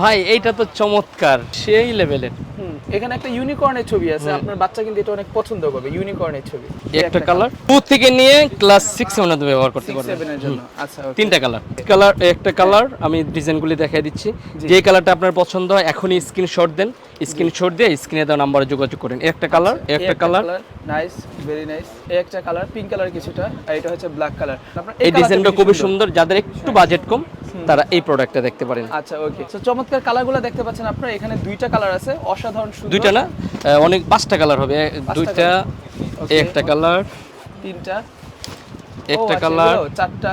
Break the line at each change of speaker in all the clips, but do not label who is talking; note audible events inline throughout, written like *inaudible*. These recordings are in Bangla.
ভাই এইটা তো চমৎকার। সেই লেভেলের।
এখানে একটা ইউনিকর্নের ছবি আছে। আপনার বাচ্চা কিন্তু এটা অনেক পছন্দ করবে ইউনিকর্নের ছবি।
একটা কালার টু থেকে নিয়ে ক্লাস সেভেন ব্যবহার করতে
জন্য। আচ্ছা
তিনটা কালার কালার একটা কালার আমি ডিজাইনগুলি দেখাই দিচ্ছি। যে কালারটা আপনার পছন্দ হয় এখনই স্ক্রিনশট দেন। স্ক্রিনশট দিয়ে স্ক্রিনে দেওয়া নাম্বারে যোগাযোগ করেন। একটা কালার একটা কালার
নাইস ভেরি নাইস একটা কালার পিঙ্ক কালার কিছুটা আর এটা হচ্ছে ব্ল্যাক কালার
এই ডিজাইনটা খুবই সুন্দর। যাদের একটু বাজেট কম তারা এই প্রোডাক্টটা দেখতে পারেন।
আচ্ছা ওকে তো চমৎকার কালারগুলো দেখতে পাচ্ছেন আপনারা। এখানে দুইটা কালার আছে অসাধারণ সুন্দর।
দুইটা না? অনেক পাঁচটা কালার হবে। দুইটা একটা কালার
তিনটা।
একটা
আচ্ছা,
কালার
চারটা।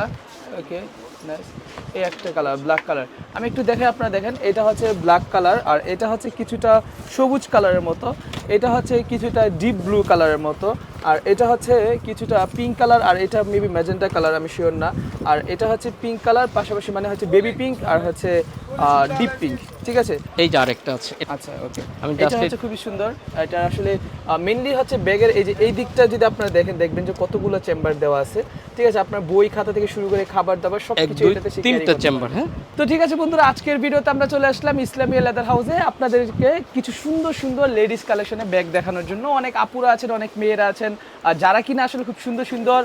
ওকে নাইস এই একটা কালার ব্ল্যাক কালার আমি একটু দেখে আপনারা দেখেন এটা হচ্ছে ব্ল্যাক কালার আর এটা হচ্ছে কিছুটা সবুজ কালারের মতো। এটা হচ্ছে কিছুটা ডিপ ব্লু কালারের মতো। আর এটা হচ্ছে কিছুটা পিঙ্ক কালার আর এটা মেবি ম্যাজেন্টা কালার আমি শিওর না। আর এটা হচ্ছে পিঙ্ক কালার পাশাপাশি মানে হচ্ছে বেবি পিঙ্ক আর হচ্ছে ডিপ পিঙ্ক ঠিক আছে?
এই যে আরেকটা আছে।
আচ্ছা ওকে এটা হচ্ছে খুবই সুন্দর। এটা আসলে মেইনলি হচ্ছে ব্যাগের এই যে এই দিকটা যদি আপনারা দেখেন দেখবেন যে কতগুলো চেম্বার দেওয়া আছে। ঠিক আছে আপনার বই খাতা থেকে শুরু করে খাবার দাবার সব কিছু এটাতে
তিনটা চেম্বার হ্যাঁ?
তো ঠিক আছে বন্ধুরা আজকের ভিডিওতে আমরা চলে আসলাম ইসলামী লেদার হাউসে আপনাদেরকে কিছু সুন্দর সুন্দর লেডিস কালেকশনে ব্যাগ দেখানোর জন্য। অনেক আপুরা আছেন অনেক মেয়েরা আছেন। আর যারা কিনা আসলে খুব সুন্দর সুন্দর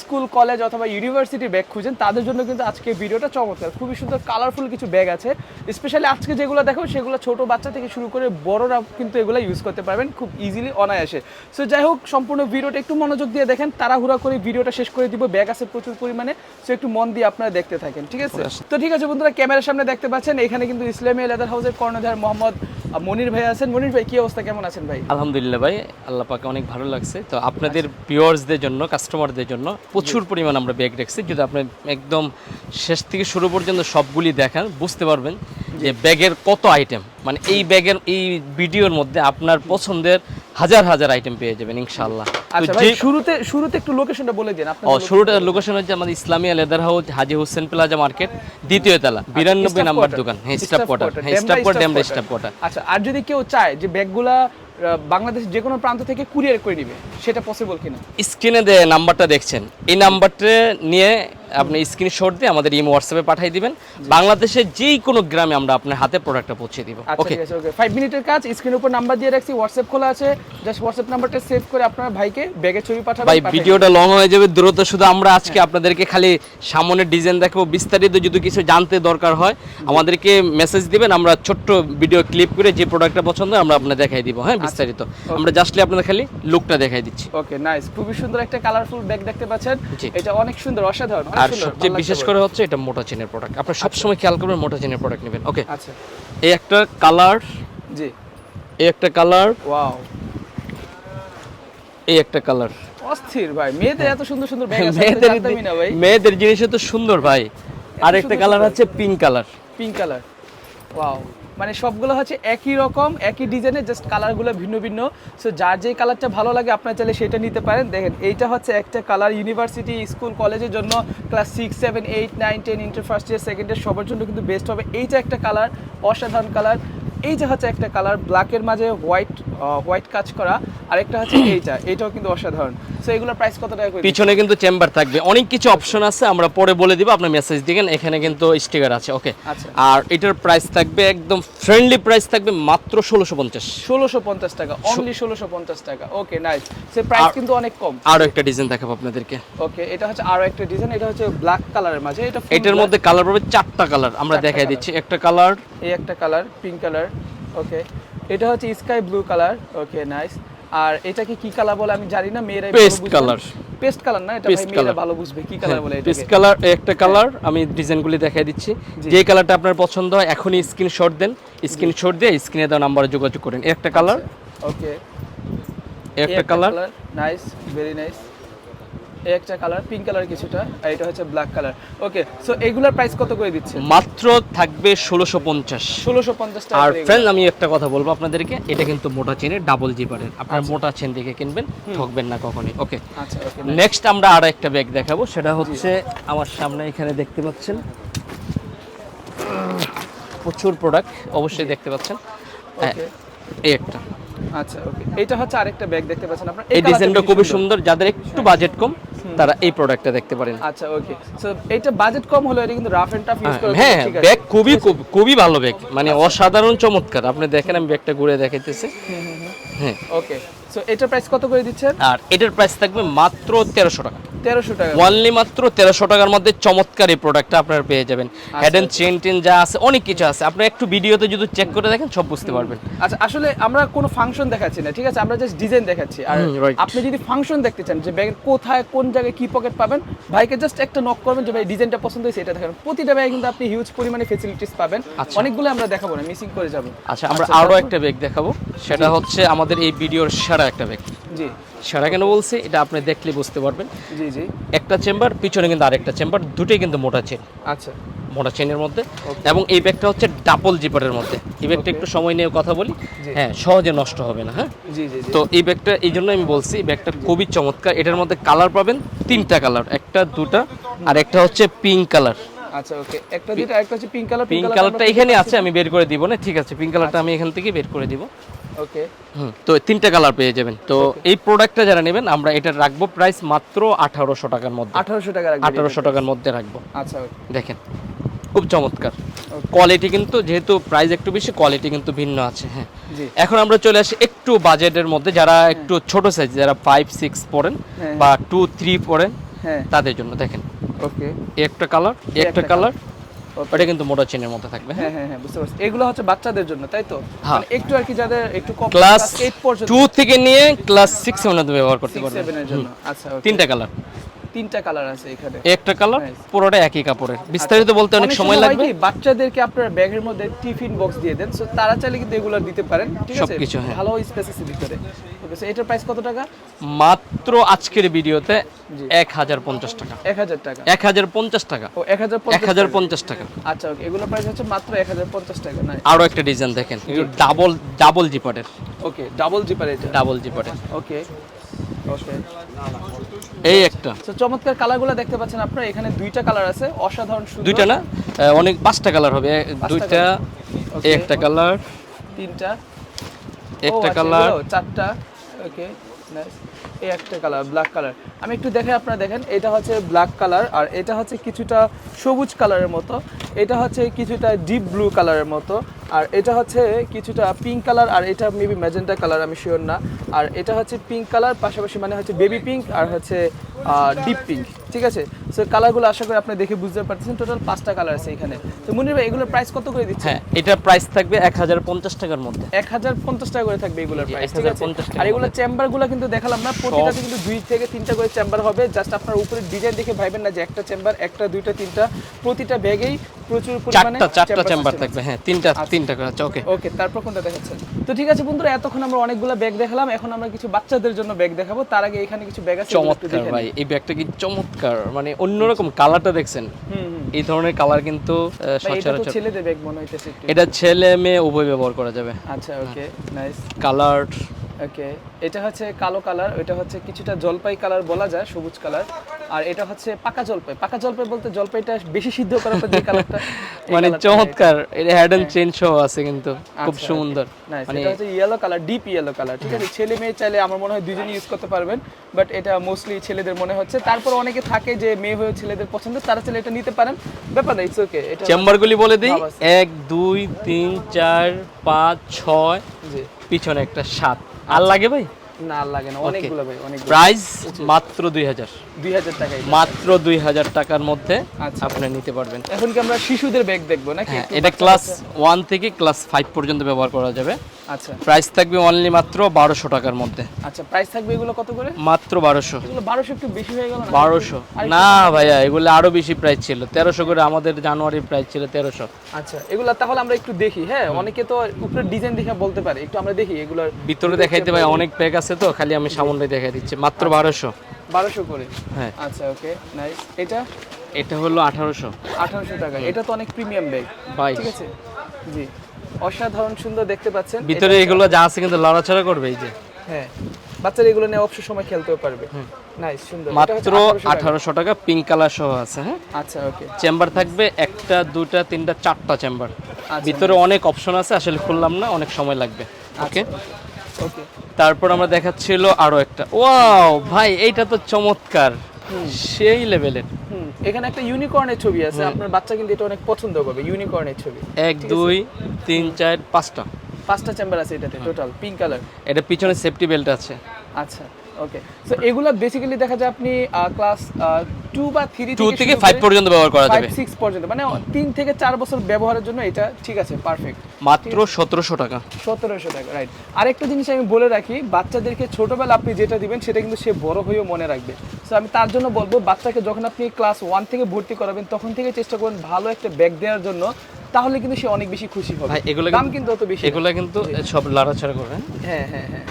স্কুল কলেজ অথবা ইউনিভার্সিটি ব্যাগ খুঁজেন তাদের জন্য কিন্তু আজকে ভিডিওটা চমৎকার। খুবই সুন্দর কালারফুল কিছু ব্যাগ আছে। স্পেশালি আজকে যেগুলো দেখো সেগুলো ছোট বাচ্চা থেকে শুরু করে বড়রা কিন্তু এগুলো ইউজ করতে পারবেন খুব ইজিলি অনায়াসে। সো যাই হোক সম্পূর্ণ ভিডিওটা একটু মনোযোগ দিয়ে দেখেন তাড়াহুড়া করে ভিডিওটা শেষ করে দিব ব্যাগ আছে প্রচুর পরিমাণে সো একটু মন দিয়ে আপনারা দেখতে থাকেন ঠিক আছে? তো ঠিক আছে বন্ধুরা ক্যামেরার সামনে দেখতে পাচ্ছেন এখানে কিন্তু ইসলামী লেদার হাউসের কর্ণধার মোহাম্মদ মনির ভাই আছেন। মনির ভাই কি অবস্থা? কেমন আছেন ভাই?
আলহামদুলিল্লাহ ভাই আল্লাহ পাকে অনেক ভালো লাগছে। তো আপনাদের ভিউয়ার্সদের জন্য কাস্টমারদের জন্য প্রচুর পরিমাণ আমরা ব্যাগ রেখেছি। যদি আপনি একদম শেষ থেকে শুরু পর্যন্ত সবগুলি দেখান বুঝতে পারবেন যে ব্যাগের কত আইটেম মানে এই ব্যাগের এই ভিডিওর মধ্যে আপনার পছন্দের হাজার হাজার আইটেম পেয়ে যাবেন ইনশাআল্লাহ। তো
আচ্ছা ভাই শুরুতে শুরুতে একটু লোকেশনটা বলে দিন
ও শুরুটা লোকেশন হচ্ছে আমাদের Islamia leather house Haji Hossain plaza market দ্বিতীয় তলা বিরানব্বই
staff
নাম্বার দোকান। হ্যাঁ স্টাফ কোয়ার্টার হ্যাঁ স্টাফ কোয়ার্টার স্টাফ কোয়ার্টার
আচ্ছা আর যদি কেউ চায় যে ব্যাগগুলা বাংলাদেশ যে কোনো প্রান্ত থেকে কুরিয়ার করে নিবে সেটা পসিবল কিনা?
স্ক্রিনে যে নাম্বারটা দেখছেন। এই নাম্বারটা নিয়ে আপনি স্ক্রিনশট দিয়ে আমাদের ইমো হোয়াটসঅ্যাপে পাঠিয়ে দিবেন। বাংলাদেশের যেই কোনো গ্রামে আমরা আপনার হাতে প্রোডাক্টটা পৌঁছে দিব।
আচ্ছা
ওকে
ওকে ফাইভ মিনিটের কাজ স্ক্রিনের উপর নাম্বার দিয়ে রাখছি হোয়াটসঅ্যাপ খোলা আছে। জাস্ট হোয়াটসঅ্যাপ নাম্বারটা সেভ করে আপনার ভাইকে ব্যাগের ছবি পাঠাবেন
ভাই ভিডিওটা লং হয়ে যাবে দ্রুত শুধু আমরা আজকে
হ্যাঁ।
আপনাদেরকে খালি সামনের ডিজাইন দেখাবো বিস্তারিত যদি কিছু জানতে দরকার হয় আমাদেরকে মেসেজ দিবেন আমরা ছোট্ট ভিডিও ক্লিপ করে যে প্রোডাক্টটা পছন্দ হয় আমরা আপনাদের দেখাই দিব হ্যাঁ বিস্তারিত। আমরা জাস্টলি আপনাদের খালি লুকটা দেখাই দিচ্ছি।
ওকে নাইস খুবই সুন্দর একটা কালারফুল ব্যাগ দেখতে পাচ্ছেন। এটা অনেক সুন্দর অসাধারণ
আর সবচেয়ে বিশেষ করে হচ্ছে এটা মোটা চেনের প্রোডাক্ট আপনার সবসময় খেয়াল করবেন মোটা চেনের প্রোডাক্ট নেবেন। ওকে
আচ্ছা।
এই একটা কালার
জি।
এই একটা কালার
ওয়াও
এই একটা কালার
অস্থির ভাই মেয়েদের এত সুন্দর সুন্দর ব্যাগ আছে
মেয়েদের
না ভাই।
মেয়েদের জিনিসে তো সুন্দর ভাই। আর একটা কালার। হচ্ছে pink colour
pink colour wow মানে সবগুলো হচ্ছে একই রকম, একই ডিজাইনের জাস্ট কালারগুলো ভিন্ন ভিন্ন। সো যার যেই কালারটা ভালো লাগে, আপনার চাইলে সেটা নিতে পারেন। দেখেন, এইটা হচ্ছে একটা কালার ইউনিভার্সিটি স্কুল কলেজের জন্য class six seven eight nine ten inter first year second year সবার জন্য কিন্তু বেস্ট হবে। এইটা একটা কালার অসাধারণ কালার এই যে হচ্ছে একটা কালার ব্ল্যাকের মাঝে হোয়াইট হোয়াইট কাজ করা আরেকটা হচ্ছে *clears throat* এইটা এটাও কিন্তু অসাধারণ। সো এগুলোর প্রাইস কত টাকা
পিছনে কিন্তু চেম্বার থাকবে। অনেক কিছু অপশন আছে আমরা পরে বলে দিব আপনার মেসেজ দিবেন এখানে কিন্তু স্টিকার আছে ওকে
আচ্ছা।
আর এটার প্রাইস থাকবে একদম ফ্রেন্ডলি প্রাইস থাকবে মাত্র ষোলোশো পঞ্চাশ।
ষোলোশো পঞ্চাশ টাকা অনলি ষোলোশো পঞ্চাশ টাকা ওকে নাইস সে প্রাইস কিন্তু অনেক কম।
আরও একটা ডিজাইন দেখাবো আপনাদেরকে।
ওকে এটা হচ্ছে আরও একটা ডিজাইন এটা হচ্ছে ব্ল্যাক কালারের মাঝে এটা
এটার মধ্যে কালার পাবে চারটা কালার আমরা দেখাই দিচ্ছি। একটা কালার
এই একটা কালার পিঙ্ক কালার ওকে এটা হচ্ছে sky blue colour okay nice আর এটাকে কি কালার বলে আমি জানি না মেয়েরা
Paste colour।
পেস্ট কালার না এটা ভাই মেয়েরা ভালো বুঝবে কি কালার বলে
পিস
এটাকে
কালার একটা কালার আমি ডিজাইনগুলি দেখাই দিচ্ছি। যে কালারটা আপনার পছন্দ হয় এখনই স্ক্রিনশট দেন। স্ক্রিনশট দিয়ে স্ক্রিনে দেওয়া নাম্বারে যোগাযোগ করেন। একটা কালার
ওকে
একটা কালার
নাইস ভেরি নাইস এই একটা কালার পিঙ্ক কালার কিছুটা আর এটা হচ্ছে ব্ল্যাক কালার ওকে সো এগুলোর প্রাইস কত করে দিচ্ছে
মাত্র থাকবে ষোলোশো পঞ্চাশ।
ষোলোশো পঞ্চাশ
আর ফ্রেন্ড আমি একটা কথা বলব আপনাদেরকে এটা কিন্তু মোটা চেনের ডাবল জিপারের আপনার মোটা চেন দেখে কিনবেন ঠকবেন না কখনই। ওকে
আচ্ছা
নেক্সট আমরা আরও একটা ব্যাগ দেখাবো সেটা হচ্ছে আমার সামনে এখানে দেখতে পাচ্ছেন। প্রচুর প্রোডাক্ট অবশ্যই দেখতে পাচ্ছেন। হ্যাঁ, এই একটা।
আচ্ছা ওকে এটা হচ্ছে আরেকটা ব্যাগ দেখতে পাচ্ছেন আপনারা।
এই ডিজাইনটা খুবই
সুন্দর।
যাদের একটু বাজেট কম তারা এই প্রোডাক্টটা দেখতে পারেন।
আচ্ছা ওকে সো এটা বাজেট কম হলো এটা কিন্তু রাফ এন্ড টাফ ইউজ করে
হ্যাঁ ব্যাগ খুবই খুব- খুবই ভালো ব্যাগ মানে অসাধারণ চমৎকার। আপনি দেখেন আমি ব্যাগটা ঘুরে দেখাইতেছি। হ্যাঁ।
ওকে সো এটার প্রাইস কত করে দিচ্ছেন?
আর এটার প্রাইস থাকবে মাত্র তেরোশো টাকা।
তেরোশো টাকা
ওয়ানলি মাত্র তেরোশো টাকার মধ্যে চমৎকার এই প্রোডাক্টটা আপনারা পেয়ে যাবেন। হেড এন্ড চেন টেন যা আছে অনেক কিছু আছে। আপনি একটু ভিডিওতে যদি চেক করে দেখেন সব বুঝতে পারবেন।
আচ্ছা আসলে আমরা কোনো ফাংশন দেখাচ্ছি না ঠিক আছে? আমরা জাস্ট ডিজাইন দেখাচ্ছি। আর আপনি যদি ফাংশন দেখতে চান যে ব্যাগের কোথায় কোন জায়গায় কি পকেট পাবেন ভাইকে জাস্ট একটা নক করবেন যে ভাই ডিজাইনটা পছন্দ হয়েছে এটা দেখেন প্রতিটা ব্যাগে কিন্তু আপনি হিউজ পরিমাণে ফেসিলিটিস পাবেন।
আচ্ছা।
অনেকগুলো আমরা দেখাবো না মিসিং করে যাবে।
আচ্ছা আমরা আরও একটা ব্যাগ দেখাবো। সেটা হচ্ছে আমাদের এই ভিডিওর সেরা একটা ব্যাগ
জি।
সেরা কেন বলছি এটা আপনি দেখলে বুঝতে পারবেন।
জি জি।
একটা চেম্বার পিছনে কিন্তু আরেকটা চেম্বার দুটোই কিন্তু মোটা চেন
আচ্ছা।
মোটা চেনের মধ্যে। এবং এই ব্যাগটা হচ্ছে ডাবল জিপারের মধ্যে। এই ব্যাগটা একটু সময় নিয়ে কথা বলি। হ্যাঁ সহজে নষ্ট হবে না হ্যাঁ?
জি জি জি।
তো এই ব্যাগটা এই জন্য আমি বলছি এই ব্যাগটা খুবই চমৎকার। এটার মধ্যে কালার পাবেন তিনটা কালার একটা দুটা আর একটা হচ্ছে পিঙ্ক কালার
আচ্ছা ওকে একটা দুটো একটা হচ্ছে পিঙ্ক কালার
পিঙ্ক কালারটা এখানে আছে আমি বের করে দিব না ঠিক আছে পিঙ্ক কালারটা আমি এখান থেকে বের করে দিব।
ওকে
তো তিনটা কালার পেয়ে যাবেন। তো এই প্রোডাক্টটা যারা নেবেন আমরা এটা রাখব প্রাইস মাত্র আঠারোশো টাকার মধ্যে।
আঠারোশো টাকা
আঠারোশো টাকার মধ্যে রাখব।
আচ্ছা
দেখেন খুব চমৎকার। কোয়ালিটি কিন্তু যেহেতু প্রাইস একটু বেশি কোয়ালিটি কিন্তু ভিন্ন আছে হ্যাঁ। এখন আমরা চলে আসি একটু বাজেটের মধ্যে। যারা একটু ছোট সাইজ যারা ফাইভ সিক্স পড়েন
হ্যাঁ।
বা টু থ্রি পড়েন
হ্যাঁ।
তাদের জন্য। দেখেন।
ওকে
একটা কালার একটা কালার. ওটা কিন্তু মোটা চেনের মধ্যে থাকবে হ্যাঁ?
হ্যাঁ হ্যাঁ হ্যাঁ বুঝতে পারছি। এগুলো হচ্ছে বাচ্চাদের জন্য তাই তো?
হ্যাঁ।
মানে একটু আর কি যাদের একটু কম
ক্লাস
এইট পর্যন্ত
টু থেকে নিয়ে ক্লাস সিক্স পর্যন্ত ব্যবহার করতে
সিক্স
পারবেন
সেভেনের জন্য। আচ্ছা
তিনটা কালার
তিনটা কালার আছে এখানে।
একটা কালার. পুরোটা একই কাপড়ের। বিস্তারিত বলতে অনেক সময় লাগবে।
বাচ্চাদেরকে আপনার ব্যাগের মধ্যে টিফিন বক্স দিয়ে দেন সো তারা চাইলে কিন্তু এগুলো দিতে পারেন ঠিক আছে?
সবকিছু, হ্যাঁ।
ভালো স্পেসের ভিতরে। ওকে এটার প্রাইস কত টাকা?
মাত্র আজকের ভিডিওতে এক হাজার পঞ্চাশ টাকা।
এক হাজার টাকা।
এক হাজার পঞ্চাশ টাকা।
ও এক হাজার
এক হাজার পঞ্চাশ টাকা।
আচ্ছা ওকে। এগুলো প্রাইস হচ্ছে মাত্র এক হাজার পঞ্চাশ টাকা না
আরও একটা ডিজাইন দেখেন। ডাবল ডাবল জিপারের
ওকে ডাবল জিপার এটা।
ডাবল জিপারের
ওকে
এই একটা।
চমৎকার কালারগুলো দেখতে পাচ্ছেন আপনারা। এখানে দুইটা কালার আছে অসাধারণ
দুইটা না? অনেক পাঁচটা কালার হবে। দুইটা একটা কালার
তিনটা।
একটা
আচ্ছা,
কালার
চারটা। ওকে এই একটা কালার ব্ল্যাক কালার আমি একটু দেখে আপনারা দেখেন, এটা হচ্ছে ব্ল্যাক কালার আর এটা হচ্ছে কিছুটা সবুজ কালারের মতো। এটা হচ্ছে কিছুটা ডিপ ব্লু কালারের মতো আর এটা হচ্ছে কিছুটা পিঙ্ক কালার আর এটা মেবি ম্যাজেন্টা কালার আমি শিওর না। আর এটা হচ্ছে পিঙ্ক কালার পাশাপাশি মানে হচ্ছে বেবি পিঙ্ক আর হচ্ছে ডিপ পিঙ্ক ঠিক আছে? সো কালারগুলো আশা করি আপনি দেখে বুঝতে পারতেছেন। টোটাল পাঁচটা কালার আছে এখানে। তো মুনির ভাই এগুলোর প্রাইস কত করে দিচ্ছে
হ্যাঁ এটার প্রাইস থাকবে এক হাজার পঞ্চাশ টাকার মধ্যে।
এক হাজার পঞ্চাশ টাকা করে থাকবে এগুলোর প্রাইস ঠিক আছে?
1050 টাকা
আর এগুলো চেম্বারগুলো কিন্তু দেখালাম না প্রতিটাতে কিন্তু দুই থেকে তিনটা করে চেম্বার হবে। জাস্ট আপনার উপরে ডিজাইন দেখে ভাইবেন না যে একটা চেম্বার একটা দুইটা তিনটা। প্রতিটা ব্যাগেই প্রচুর পরিমাণে
চারটা চেম্বার থাকবে হ্যাঁ তিনটা তিনটা করে আচ্ছা ওকে
ওকে তারপর কোনটা দেখাচ্ছেন? তো ঠিক আছে বন্ধুরা এতক্ষণ আমরা অনেকগুলো ব্যাগ দেখালাম এখন আমরা কিছু বাচ্চাদের জন্য ব্যাগ দেখাবো। তার আগে এখানে কিছু ব্যাগ আছে
চমৎকার ভাই এই ব্যাগটা কি চমৎকার মানে অন্যরকম কালারটা দেখছেন। এই ধরনের কালার কিন্তু সচরাচর
ছেলেদের ব্যাগ মনে হইতেছে
এটা ছেলে মেয়ে উভয় ব্যবহার করা যাবে।
আচ্ছা ওকে নাইস
কালার
ওকে এটা হচ্ছে কালো কালার এটা হচ্ছে কিছুটা জলপাই কালার বলা যায় সবুজ কালার আর এটা হচ্ছে পাকা জলপাই। পাকা জলপাই বলতে জলপাইটা বেশি সিদ্ধ করার পর যে *laughs* কালারটা
মানে চমৎকার। এটা এন্ড চেন সহ আছে কিন্তু খুব
আচ্ছা,
সুন্দর।
নাইস
মানে
এটা হচ্ছে yellow colour deep yellow colour ঠিক আছে? ছেলে মেয়ে চাইলে আমার মনে হয় দুজনই ইউজ করতে পারবেন বাট এটা মোস্টলি ছেলেদের মনে হচ্ছে। তারপর অনেকে থাকে যে মেয়ে হয়ে ছেলেদের পছন্দ তারা চাইলে এটা নিতে পারেন। ব্যাপার না ইটস ওকে এটা
চেম্বারগুলি বলে দিই। এক দুই তিন চার পাঁচ ছয় পিছনে একটা সাত। আর লাগে ভাই?
না লাগে না। অনেকগুলো ভাই অনেকগুলো।
প্রাইস মাত্র দুই হাজার।
দুই
মাত্র দুই হাজার টাকার মধ্যে
আচ্ছা।
আপনি নিতে পারবেন।
এখন কি আমরা শিশুদের ব্যাগ দেখব নাকি?
হ্যাঁ এটা ক্লাস
বাচ্চা-
থেকে ক্লাস ফাইভ পর্যন্ত ব্যবহার করা যাবে।
আচ্ছা।
প্রাইস থাকবে অনলি মাত্র বারোশো টাকার মধ্যে।
আচ্ছা প্রাইস থাকবে এগুলো কত করে?
মাত্র বারোশো।
এগুলো বারোশো একটু বেশি হয়ে গেল না?
ভাইয়া এগুলো আরও বেশি প্রাইস ছিল। তেরোশো করে আমাদের জানুয়ারির প্রাইস ছিল তেরোশো।
আচ্ছা এগুলো তাহলে আমরা একটু দেখি হ্যাঁ? অনেকে তো উপরে ডিজাইন দেখে বলতে পারে একটু আমরা দেখি এগুলোর
ভিতরে দেখাইতে ভাই অনেক প্যাক আছে তো খালি আমি সামনে দেখাই দিচ্ছি। মাত্র বারোশো।
বারোশো করে?
হ্যাঁ।
আচ্ছা ওকে নাইস এটা?
এটা হলো আঠারোশো।
আঠারোশো টাকা। এটা তো অনেক প্রিমিয়াম ব্যাগ
বাইশ
ঠিক আছে? জি। অসাধারণ সুন্দর দেখতে পাচ্ছেন।
ভিতরে এগুলো যা আছে কিন্তু লড়াচড়া করবে এই যে।
হ্যাঁ। বাচ্চারা এগুলো নিয়ে অবসর সময় খেলতেও পারবে। নাইস সুন্দর।
মাত্র
1800 টাকা।
আঠারোশো টাকা পিঙ্ক কালার সহ আছে হ্যাঁ?
আচ্ছা ওকে।
চেম্বার থাকবে একটা দুটা তিনটা চারটা চেম্বার
আচ্ছা।
ভিতরে অনেক অপশন আছে আসলে খুললাম না অনেক সময় লাগবে। ওকে
ওকে।
তারপর আমরা দেখাচ্ছিল আরও একটা। ওয়াও ভাই এইটা তো চমৎকার। সেই লেভেলের।
এখানে একটা ইউনিকর্নের ছবি আছে। আপনার বাচ্চা কিন্তু এটা অনেক পছন্দ করবে ইউনিকর্নের ছবি।
এক দুই তিন চার পাঁচটা।
পাঁচটা চেম্বার আছে এটাতে টোটাল পিঙ্ক কালার
এটা পিছনে সেফটি বেল্ট আছে।
আচ্ছা। ওকে সো এগুলা বেসিক্যালি দেখা যায় আপনি ক্লাস টু বা থ্রি
টু থেকে ফাইভ পর্যন্ত ব্যবহার করা যাবে।
সিক্স পর্যন্ত। মানে তিন থেকে চার বছর ব্যবহারের জন্য এটা ঠিক আছে পারফেক্ট
মাত্র সতেরোশো টাকা।
সতেরোশো টাকা রাইট আরেকটা জিনিস আমি বলে রাখি বাচ্চাদেরকে ছোটবেলা আপনি যেটা দিবেন সেটা কিন্তু সে বড় হয়েও মনে রাখবে। সো আমি তার জন্য বলব বাচ্চাকে যখন আপনি ক্লাস ওয়ান থেকে ভর্তি করাবেন তখন থেকে চেষ্টা করুন ভালো একটা ব্যাগ দেওয়ার জন্য তাহলে কিন্তু সে অনেক বেশি খুশি হবে।
ভাই এগুলো
দাম
কিন্তু-
অত বেশি।
এগুলো কিন্তু সব লাড়াছাড়া করে হ্যাঁ?
হ্যাঁ হ্যাঁ হ্যাঁ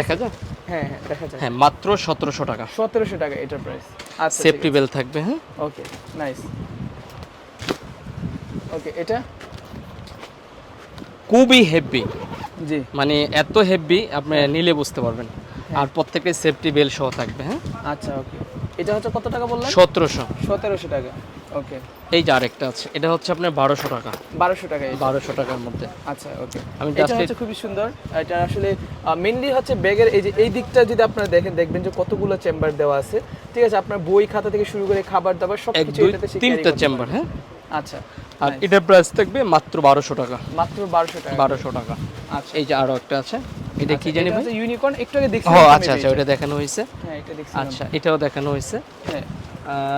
দেখা যায়
হ্যাঁ হ্যাঁ দেখা যায়
হ্যাঁ মাত্র সতেরোশো টাকা।
সতেরোশো টাকা এটার প্রাইস আচ্ছা
সেফটি বেল্ট থাকবে হ্যাঁ?
ওকে নাইস ওকে এটা?
খুবই হেভি
জি।
মানে এত হেভি আপনি নিলে বুঝতে পারবেন। আর প্রত্যেকটা সেফটি বেল্ট সহ থাকবে হ্যাঁ?
আচ্ছা ওকে এটা হচ্ছে কত টাকা বললেন?
সতেরোশো।
সতেরোশো টাকা। ওকে।
এই যে আরেকটা আছে এটা হচ্ছে আপনার বারোশো টাকা।
বারোশো টাকা
বারোশো টাকার মধ্যে।
আচ্ছা ওকে।
আমি
এটা হচ্ছে খুবই সুন্দর। এটা আসলে মেইনলি হচ্ছে ব্যাগের এই যে এই দিকটা যদি আপনারা দেখেন দেখবেন যে কতগুলো চেম্বার দেওয়া আছে। ঠিক আছে আপনার বই খাতা থেকে শুরু করে খাবার দাবার সব কিছু এটাতে
তিনটা চেম্বার হ্যাঁ?
আচ্ছা।
আর এটার প্রাইস থাকবে মাত্র বারোশো টাকা।
মাত্র বারোশো টাকা।
বারোশো টাকা।
আচ্ছা।
এই যে আরও একটা আছে। এটা কি জানি ভাই?
ইউনিকর্ন একটু আগে দেখছি
ও আচ্ছা আচ্ছা ওটা দেখানো হয়েছে।
হ্যাঁ এটা দেখছি
আচ্ছা এটাও দেখানো হয়েছে।
হ্যাঁ।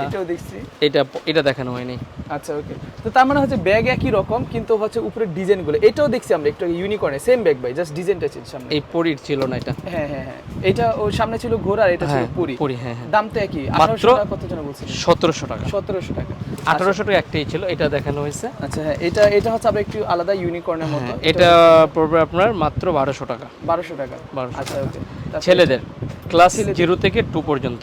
এটাও দেখছি।
এটা এটা দেখানো হয়নি।
আচ্ছা ওকে তো তার মানে হচ্ছে ব্যাগ একই রকম কিন্তু হচ্ছে উপরে ডিজাইনগুলো। এটাও দেখছি আমরা একটু ইউনিকর্নে সেম ব্যাগ ভাই জাস্ট ডিজাইনটা ছিল সামনে।
এই পরির ছিল না এটা?
হ্যাঁ হ্যাঁ হ্যাঁ। এটা ওর সামনে ছিল ঘোড়া আর এটা ছিল
হ্যাঁ
পুরি।
পরি হ্যাঁ হ্যাঁ।
দাম তো একই
মাত্র
কত জন বলছিল
সতেরোশো টাকা।
সতেরোশো টাকা।
আঠারোশো টাকা একটাই ছিল এটা দেখানো হয়েছে।
আচ্ছা হ্যাঁ এটা এটা হচ্ছে আবার একটু আলাদা ইউনিকর্নের মতো।
হ্যাঁ, এটা পড়বে আপনার মাত্র বারোশো টাকা।
বারোশো টাকা।
1200
আচ্ছা ওকে
ছেলেদের ক্লাস জিরো থেকে টু পর্যন্ত।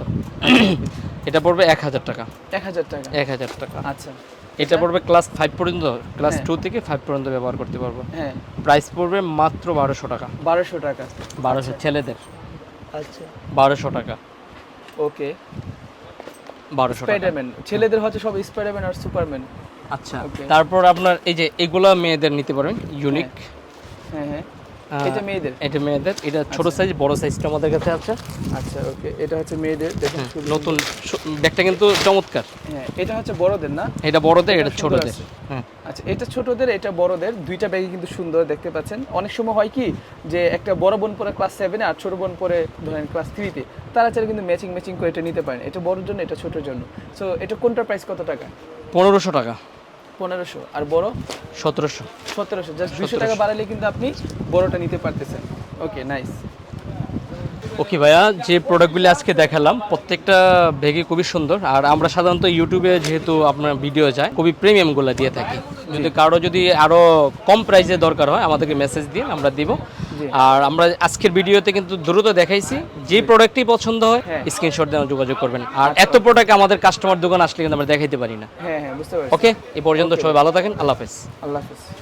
এটা পড়বে এক হাজার টাকা।
এক হাজার টাকা।
এক হাজার টাকা।
আচ্ছা।
এটা পড়বে ক্লাস ফাইভ পর্যন্ত ক্লাস
হ্যাঁ।
টু থেকে ফাইভ পর্যন্ত ব্যবহার করতে পারব।
হ্যাঁ।
প্রাইস পড়বে মাত্র বারোশো টাকা।
বারোশো টাকা।
বারোশো ছেলেদের।
আচ্ছা।
বারোশো টাকা।
ওকে।
বারোশো টাকা।
স্পাইডারম্যান। ছেলেদের হচ্ছে সব স্পাইডারম্যান আর সুপারম্যান।
আচ্ছা। তারপর আপনার এই যে এগুলা মেয়েদের নিতে পারবেন ইউনিক।
হ্যাঁ হ্যাঁ। এটা মেয়েদের?
এটা মেয়েদের। এটা ছোট সাইজ বড় সাইজটা আমাদের কাছে আছে।
আচ্ছা ওকে। এটা হচ্ছে মেয়েদের দেখুন
হ্যাঁ, নতুন ব্যাগটা কিন্তু চমৎকার।
হ্যাঁ এটা হচ্ছে বড়দের না?
এটা বড়দের
এটা
এটা ছোটদের। হ্যাঁ।
আচ্ছা এটা ছোটদের এটা বড়দের। দুইটা ব্যাগই কিন্তু সুন্দর দেখতে পাচ্ছেন। অনেক সময় হয় কি যে একটা বড় বোন পরে ক্লাস সেভেনে আর ছোট বোন পরে ধরেন ক্লাস থ্রিতে তারা চাইলে কিন্তু ম্যাচিং ম্যাচিং করে এটা নিতে পারেন। এটা বড়র জন্য এটা ছোটোর জন্য। সো এটা কোনটার প্রাইস কত টাকা?
পনেরোশো টাকা।
পনেরোশো আর বড়
সতেরোশো।
সতেরোশো। জাস্ট দুশো টাকা বাড়ালে কিন্তু আপনি বড়টা নিতে পারতেছেন। ওকে নাইস
ওকে ভাইয়া যে প্রোডাক্টগুলি আজকে দেখালাম প্রত্যেকটা ভেগে খুবই সুন্দর। আর আমরা সাধারণত ইউটিউবে যেহেতু আপনার ভিডিও যায় খুবই প্রিমিয়ামগুলো দিয়ে থাকি। যদি কারও যদি আরও কম প্রাইসে দরকার হয় আমাদেরকে মেসেজ দিন আমরা দিব। আর আমরা আজকের ভিডিওতে কিন্তু দ্রুত দেখাইছি যে প্রোডাক্টই পছন্দ হয়
হ্যাঁ।
স্ক্রিনশট দিয়ে যোগাযোগ করবেন। আর এত প্রোডাক্ট আমাদের কাস্টমার দোকান আসলে কিন্তু আমরা দেখাইতে পারি না।
হ্যাঁ হ্যাঁ বুঝতে পারছি।
ওকে এই পর্যন্ত সবাই ভালো থাকেন আল্লাহ হাফেজ।
আল্লাহ হাফিজ।